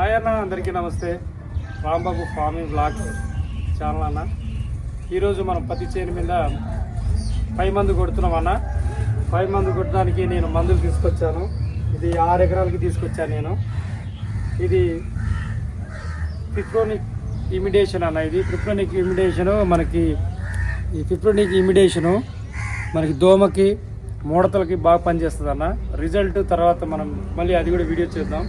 Hi అన్న అందరికీ నమస్తే. రాంబాబు ఫార్మింగ్ బ్లాగ్స్ ఛానల్ అన్న. ఈరోజు మనం పత్తి చేను మీద పై మందు కొడుతున్నాం అన్న. పై మందు కొట్టడానికి నేను మందులు తీసుకొచ్చాను. ఇది ఆరు ఎకరాలకి తీసుకొచ్చాను నేను. ఇది ఫిప్రోనిక్ ఇమిడేషన్ అన్న ఇది. ఫిప్రోనిక్ ఇమిడేషను మనకి ఈ ఫిప్రోనిక్ ఇమిడేషను మనకి దోమకి మూడతలకి బాగా పనిచేస్తుంది అన్న. రిజల్ట్ తర్వాత మనం మళ్ళీ అది కూడా వీడియో చేద్దాం.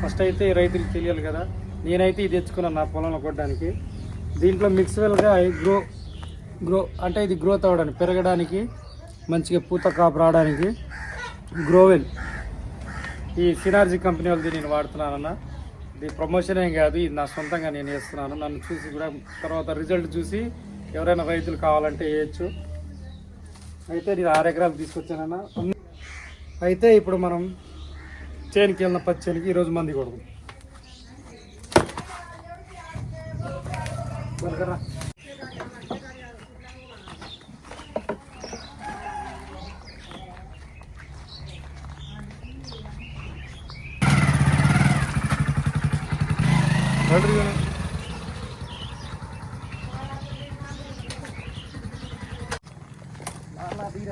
ఫస్ట్ అయితే రైతులకు తెలియాలి కదా. నేనైతే ఇది తెచ్చుకున్నాను నా పొలంలో కొట్టడానికి. దీంట్లో మిక్స్వెల్గా గ్రో గ్రో అంటే ఇది గ్రోత్ అవ్వడానికి పెరగడానికి మంచిగా పూత కాపు రావడానికి గ్రోవెల్. ఈ సినార్జీ కంపెనీ వాళ్ళది నేను వాడుతున్నానన్న. ఇది ప్రమోషన్ ఏం కాదు ఇది నా సొంతంగా నేను వేస్తున్నాను. నన్ను చూసి కూడా తర్వాత రిజల్ట్ చూసి ఎవరైనా రైతులు కావాలంటే వేయచ్చు. అయితే నేను ఆరు ఎకరాలు తీసుకొచ్చానన్న. అయితే ఇప్పుడు మనం చేనికి వెళ్ళిన పచ్చి చేనికి ఈరోజు మంది కొడుకు దొరకరా?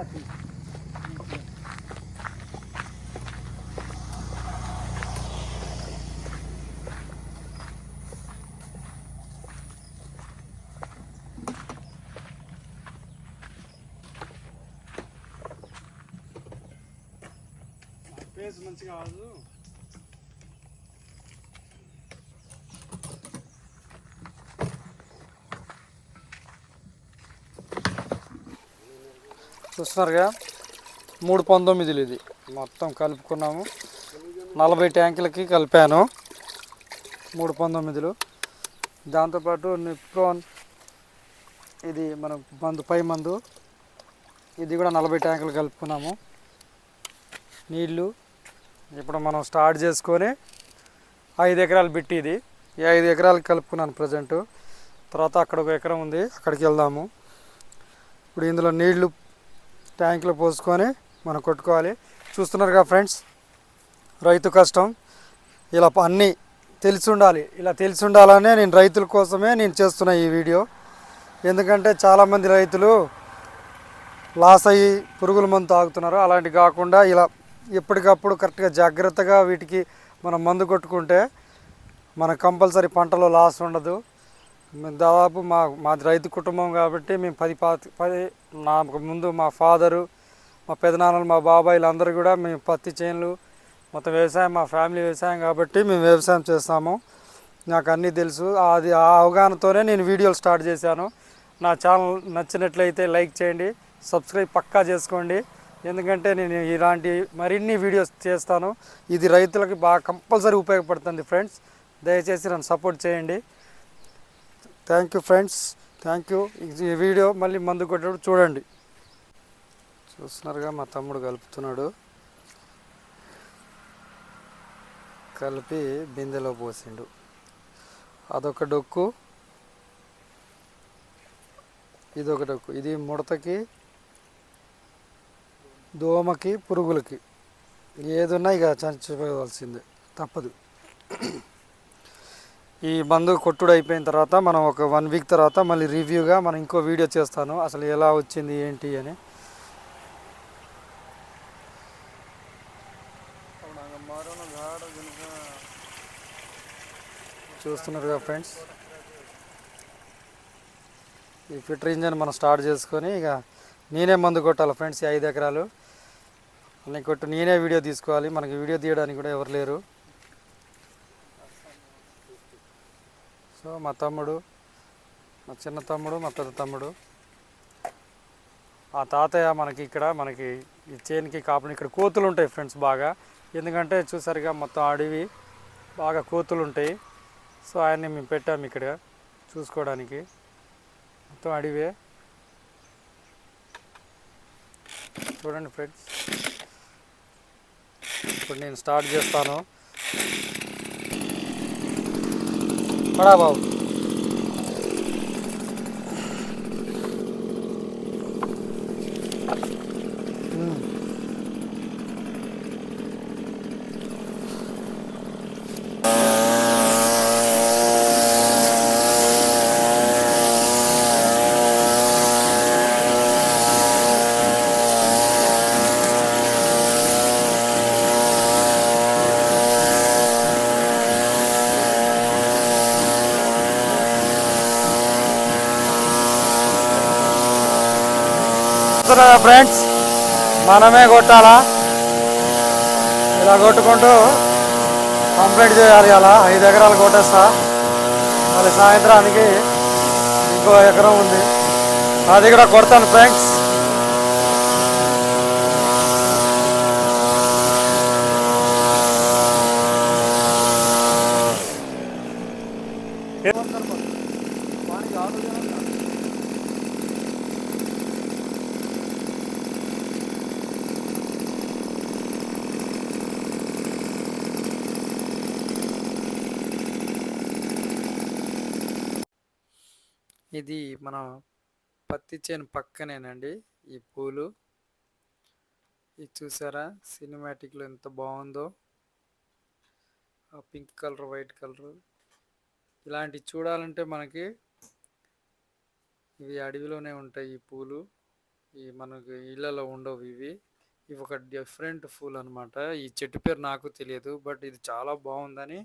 ఫేస్ మంచి కాదు. చూస్తున్నారుగా? మూడు పంతొమ్మిదిలు ఇది. మొత్తం కలుపుకున్నాము. నలభై ట్యాంకులకి కలిపాను. మూడు పంతొమ్మిదిలు. దాంతోపాటు నిప్రోన్ ఇది మన మందు పై మందు. ఇది కూడా నలభై ట్యాంకులు కలుపుకున్నాము. నీళ్ళు ఇప్పుడు మనం స్టార్ట్ చేసుకొని ఐదు ఎకరాలు బిట్టి ఇది. ఈ ఐదు ఎకరాలు కలుపుకున్నాను ప్రజెంట్ తర్వాత అక్కడ ఒక ఎకరం ఉంది అక్కడికి వెళ్దాము. ఇప్పుడు ఇందులో నీళ్ళు ట్యాంకులో పోసుకొని మనం కొట్టుకోవాలి. చూస్తున్నారుగా ఫ్రెండ్స్ రైతు కష్టం. ఇలా అన్నీ తెలిసి ఉండాలి. ఇలా తెలిసి ఉండాలనే నేను రైతుల కోసమే నేను చేస్తున్నా ఈ వీడియో. ఎందుకంటే చాలామంది రైతులు లాస్ అయ్యి పురుగుల మందు తాగుతున్నారు. అలాంటి కాకుండా ఇలా ఎప్పటికప్పుడు కరెక్ట్గా జాగ్రత్తగా వీటికి మనం మందు కొట్టుకుంటే మన కంపల్సరీ పంటలో లాస్ ఉండదు. మేము దాదాపు మా మాది రైతు కుటుంబం కాబట్టి మేము పది పాతి పది నాకు ముందు మా ఫాదరు మా పెదనాన్నలు మా బాబాయిలు అందరూ కూడా మేము పత్తి చేనులు మొత్తం వ్యవసాయం మా ఫ్యామిలీ వ్యవసాయం కాబట్టి మేము వ్యవసాయం చేస్తాము. నాకు అన్నీ తెలుసు. అది ఆ అవగాహనతోనే నేను వీడియోలు స్టార్ట్ చేశాను. నా ఛానల్ నచ్చినట్లయితే లైక్ చేయండి సబ్స్క్రైబ్ పక్కా చేసుకోండి. ఎందుకంటే నేను ఇలాంటి మరిన్ని వీడియోస్ చేస్తాను. ఇది రైతులకి బాగా కంపల్సరీ ఉపయోగపడుతుంది ఫ్రెండ్స్. దయచేసి నన్ను సపోర్ట్ చేయండి. Thank you friends thank you ఈ వీడియో మళ్ళీ మందు కొట్టేటప్పుడు చూడండి. చూస్తున్నారుగా మా తమ్ముడు కలుపుతున్నాడు. కలిపి బిందెలో పోసిండు. అదొక డొక్కు. ఇదొక డొక్కు. ఇది ముడతకి దోమకి పురుగులకి ఏదున్నా ఇక చనిపోవాల్సిందే తప్పదు. ఈ మందు కొట్టుడు అయిపోయిన తర్వాత మనం ఒక వన్ వీక్ తర్వాత మళ్ళీ రివ్యూగా మనం ఇంకో వీడియో చేస్తాను. అసలు ఎలా వచ్చింది ఏంటి అని. చూస్తున్నారుగా ఫ్రెండ్స్. ఈ ఫిటర్ ఇంజన్ మనం స్టార్ట్ చేసుకొని ఇక నేనే మందు కొట్టాలి ఫ్రెండ్స్ ఈ ఐదు ఎకరాలు. అన్ని కొట్టు నేనే వీడియో తీసుకోవాలి. మనకి వీడియో తీయడానికి కూడా ఎవరు లేరు. సో మా తమ్ముడు మా చిన్న తమ్ముడు మా పెద్ద తమ్ముడు. ఆ తాతయ్య మనకి ఇక్కడ మనకి ఈ చేనికి కాపుని ఇక్కడ కోతులు ఉంటాయి ఫ్రెండ్స్ బాగా. ఎందుకంటే చూసారుగా మొత్తం అడవి బాగా కోతులు ఉంటాయి. సో ఆయన్ని మేము పెట్టాము ఇక్కడ చూసుకోవడానికి. మొత్తం అడివే. చూడండి ఫ్రెండ్స్. ఇప్పుడు నేను స్టార్ట్ చేస్తాను పడా బాబు ఉమ్. చూస్తున్నారా ఫ్రెండ్స్? మనమే కొట్టాలా? ఇలా కొట్టుకుంటూ కంప్లీట్ చేయాలి అలా. ఐదు ఎకరాలు కొట్టేస్తా. మళ్ళీ సాయంత్రానికి ఇంకో ఎకరం ఉంది. అది కూడా కొడతాను ఫ్రెండ్స్. ఇది మన పత్తి చేను పక్కనేనండి. ఈ పూలు. ఇది చూసారా? సినిమాటిక్లో ఎంత బాగుందో. ఆ పింక్ కలర్ వైట్ కలర్. ఇలాంటివి చూడాలంటే మనకి ఇవి అడవిలోనే ఉంటాయి ఈ పూలు. ఈ మనకి ఇళ్ళలో ఉండవు ఇవి. ఇవి ఒక డిఫరెంట్ పూల్ అనమాట ఈ చెట్టు పేరు నాకు తెలియదు బట్ ఇది చాలా బాగుందని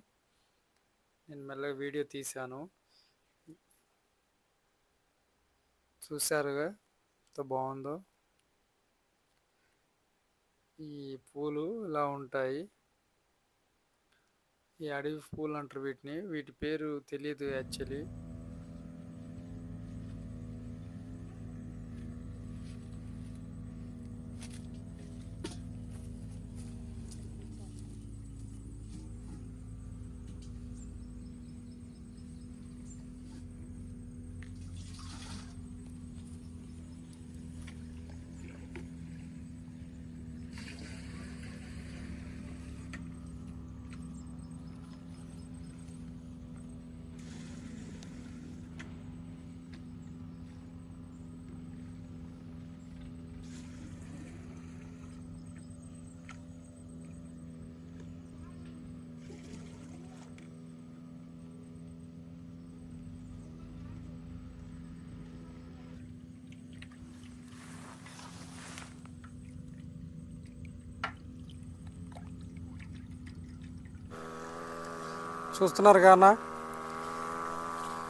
నేను మెల్లగా వీడియో తీశాను. చూసారుగా ఎంత బాగుందో. ఈ పూలు ఇలా ఉంటాయి. ఈ అడవి పూలు అంటారు వీటిని. వీటి పేరు తెలియదు యాక్చువల్లీ. చూస్తున్నారు కాన్న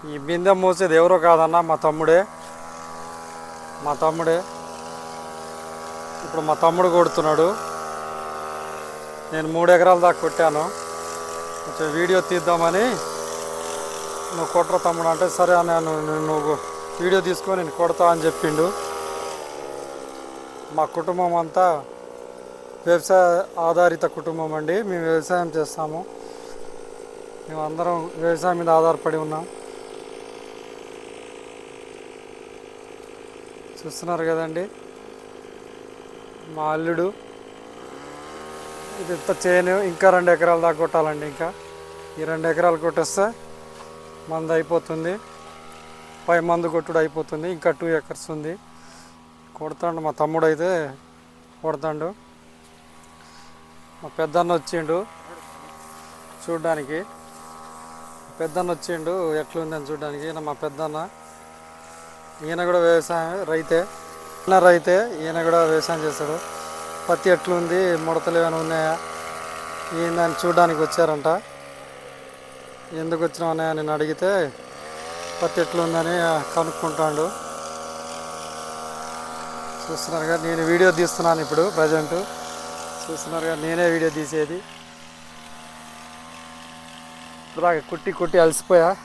ఈ బిందె మోసేది ఎవరో కాదన్నా మా తమ్ముడే. మా తమ్ముడే. ఇప్పుడు మా తమ్ముడు కొడుతున్నాడు. నేను మూడు ఎకరాల దాకా కొట్టాను. కొంచెం వీడియో తీద్దామని నువ్వు కొట్ర తమ్ముడు అంటే సరే నేను నువ్వు వీడియో తీసుకొని నేను కొడతా అని చెప్పిండు. మా కుటుంబం అంతా వ్యవసాయ ఆధారిత కుటుంబం అండి. మేము వ్యవసాయం చేస్తాము. మేము అందరం వ్యవసాయం మీద ఆధారపడి ఉన్నాం. చూస్తున్నారు కదండి. మా అల్లుడు ఇది ఇంత చేయను ఇంకా రెండు ఎకరాలు దాకా కొట్టాలండి ఇంకా. ఈ రెండు ఎకరాలు కొట్టేస్తే మందు అయిపోతుంది. పై మందు కొట్టుడు అయిపోతుంది. ఇంకా టూ ఎకర్స్ ఉంది. కొడతాడు మా తమ్ముడు అయితే కొడతాడు. మా పెద్దన్న వచ్చిండు చూడ్డానికి. పెద్దన్న వచ్చిండు ఎట్లుందని చూడడానికి. ఈయన మా పెద్దన్న. ఈయన కూడా వ్యవసాయం రైతే. ఈయన రైతే ఈయన కూడా వ్యవసాయం చేస్తాడు. పత్తి ఎట్లుంది ముడతలు ఏమైనా ఉన్నాయా? ఏందని చూడడానికి వచ్చారంట. ఎందుకు వచ్చినామని నేను అడిగితే పత్తి ఎట్లుందని కనుక్కుంటాడు. చూస్తున్నారు కదా నేను వీడియో తీస్తున్నాను ఇప్పుడు ప్రజెంట్. చూస్తున్నారు కదా నేనే వీడియో తీసేది. ఇలాగ కుట్టి కుట్టి అలసిపోయా.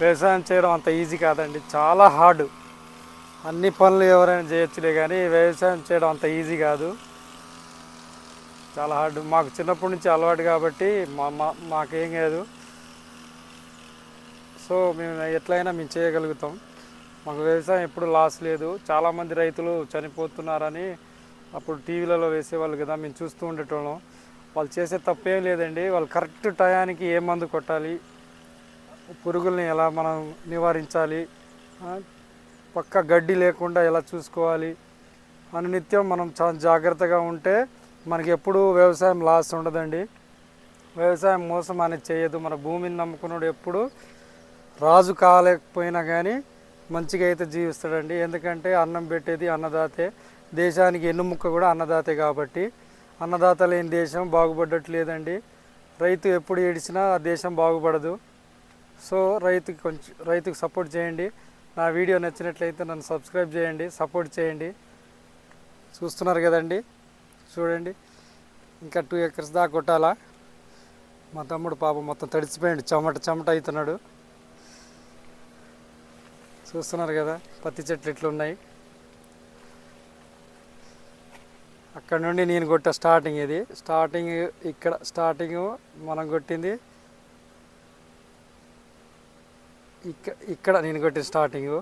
వ్యవసాయం చేయడం అంత ఈజీ కాదండి చాలా హార్డ్. అన్ని పనులు ఎవరైనా చేయొచ్చులే కానీ వ్యవసాయం చేయడం అంత ఈజీ కాదు. చాలా హార్డ్. మాకు చిన్నప్పటి నుంచి అలవాటు కాబట్టి మా మా- మాకేం కాదు. సో మేము ఎట్లయినా మేము చేయగలుగుతాం. మాకు వ్యవసాయం ఎప్పుడు లాస్ లేదు. చాలామంది రైతులు చనిపోతున్నారని అప్పుడు టీవీలలో వేసేవాళ్ళు కదా మేము చూస్తూ ఉండేటోళ్ళం. వాళ్ళు చేసే తప్పేం లేదండి. వాళ్ళు కరెక్ట్ టయానికి ఏ మందు కొట్టాలి పురుగుల్ని ఎలా మనం నివారించాలి పక్క గడ్డి లేకుండా ఎలా చూసుకోవాలి అని నిత్యం మనం చాలా జాగ్రత్తగా ఉంటే మనకి ఎప్పుడూ వ్యవసాయం లాస్ ఉండదండి. వ్యవసాయం మోసం అనేది చేయదు. మన భూమిని నమ్ముకున్నాడు ఎప్పుడు రాజు కాలేకపోయినా కానీ మంచిగా అయితే జీవిస్తాడండి. ఎందుకంటే అన్నం పెట్టేది అన్నదాతే దేశానికి ఎన్నుముక్క కూడా అన్నదాతే కాబట్టి అన్నదాత లేని దేశం బాగుపడట్లేదండి. రైతు ఎప్పుడు ఏడిచినా ఆ దేశం బాగుపడదు. సో రైతుకి కొంచెం రైతుకు సపోర్ట్ చేయండి. నా వీడియో నచ్చినట్లయితే నన్ను సబ్స్క్రైబ్ చేయండి సపోర్ట్ చేయండి. చూస్తున్నారు కదండి? చూడండి. ఇంకా టూ ఎకర్స్ దాకా కొట్టాలా? మా తమ్ముడు పాప మొత్తం తడిచిపోయాడు చెమట చెమట అవుతున్నాడు. చూస్తున్నారు కదా? పత్తి చెట్లు ఎట్లున్నాయి అక్కడ నుండి నేను కొట్ట స్టార్టింగ్ ఇది. స్టార్టింగ్ ఇక్కడ స్టార్టింగ్ మనం కొట్టింది. ఇక్కడ ఇక్కడ నేను కొట్టిన స్టార్టింగ్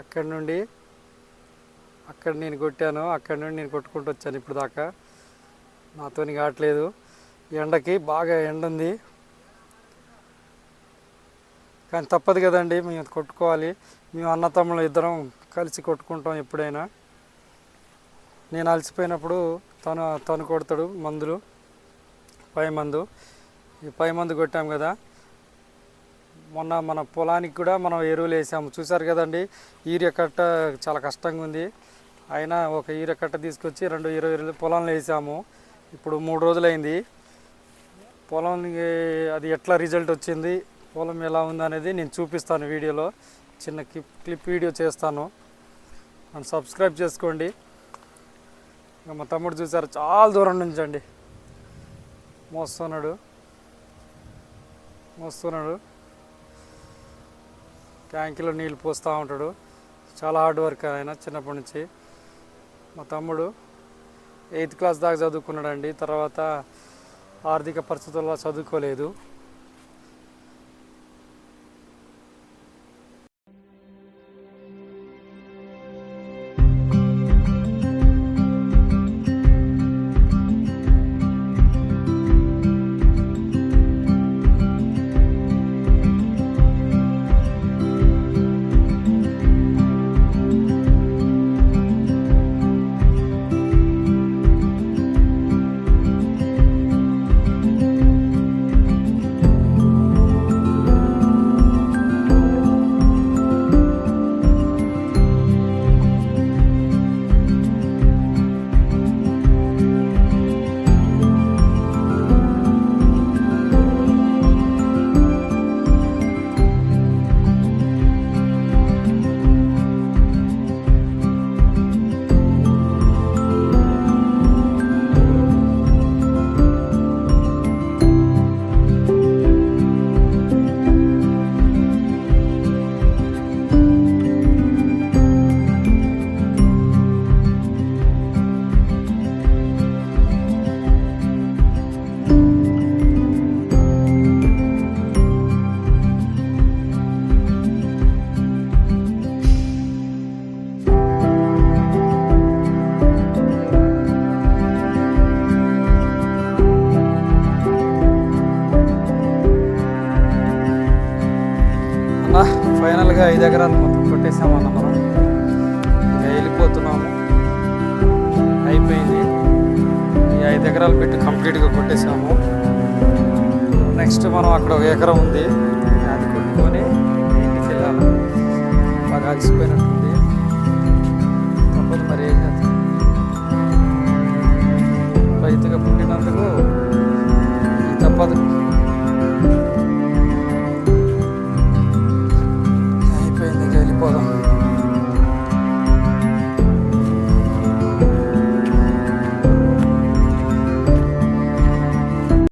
అక్కడ నుండి అక్కడ నేను కొట్టాను. అక్కడ నుండి నేను కొట్టుకుంటూ వచ్చాను ఇప్పుడు దాకా. నాతోని కావట్లేదు. ఎండకి బాగా ఎండ ఉంది. కానీ తప్పదు కదండి మేము కొట్టుకోవాలి. మేము అన్నతమ్ముల ఇద్దరం కలిసి కొట్టుకుంటాం ఎప్పుడైనా. నేను అలసిపోయినప్పుడు తను తను కొడతాడు మందులు పై మందు. ఈ పై మందు కొట్టాం కదా. మొన్న మన పొలానికి కూడా మనం ఎరువులు వేసాము. చూసారు కదండి ఈరియ కట్ట చాలా కష్టంగా ఉంది. అయినా ఒక ఈర కట్ట తీసుకొచ్చి రెండు ఇరవై ఎరువులు పొలంలో వేసాము. ఇప్పుడు మూడు రోజులైంది. పొలం అది ఎట్లా రిజల్ట్ వచ్చింది పొలం ఎలా ఉంది అనేది నేను చూపిస్తాను వీడియోలో. చిన్న క్లిప్ క్లిప్ వీడియో చేస్తాను. అండ్ సబ్స్క్రైబ్ చేసుకోండి. ఇంకా మా తమ్ముడు చూసారు చాలా దూరం నుంచి అండి. మోస్తున్నాడు. మోస్తున్నాడు. ట్యాంకీలో నీళ్ళు పోస్తూ ఉంటాడు. చాలా హార్డ్ వర్క్ ఆయన చిన్నప్పటి నుంచి. మా తమ్ముడు ఎయిత్ క్లాస్ దాకా చదువుకున్నాడండి. తర్వాత ఆర్థిక పరిస్థితుల్లో చదువుకోలేదు. ఐదు ఎకరాలు మొత్తం కొట్టేసామన్న మనం. వెళ్ళిపోతున్నాము. అయిపోయింది. ఈ ఐదు ఎకరాలు పెట్టి కంప్లీట్గా కొట్టేసాము. నెక్స్ట్ మనం అక్కడ ఒక ఎకరం ఉంది.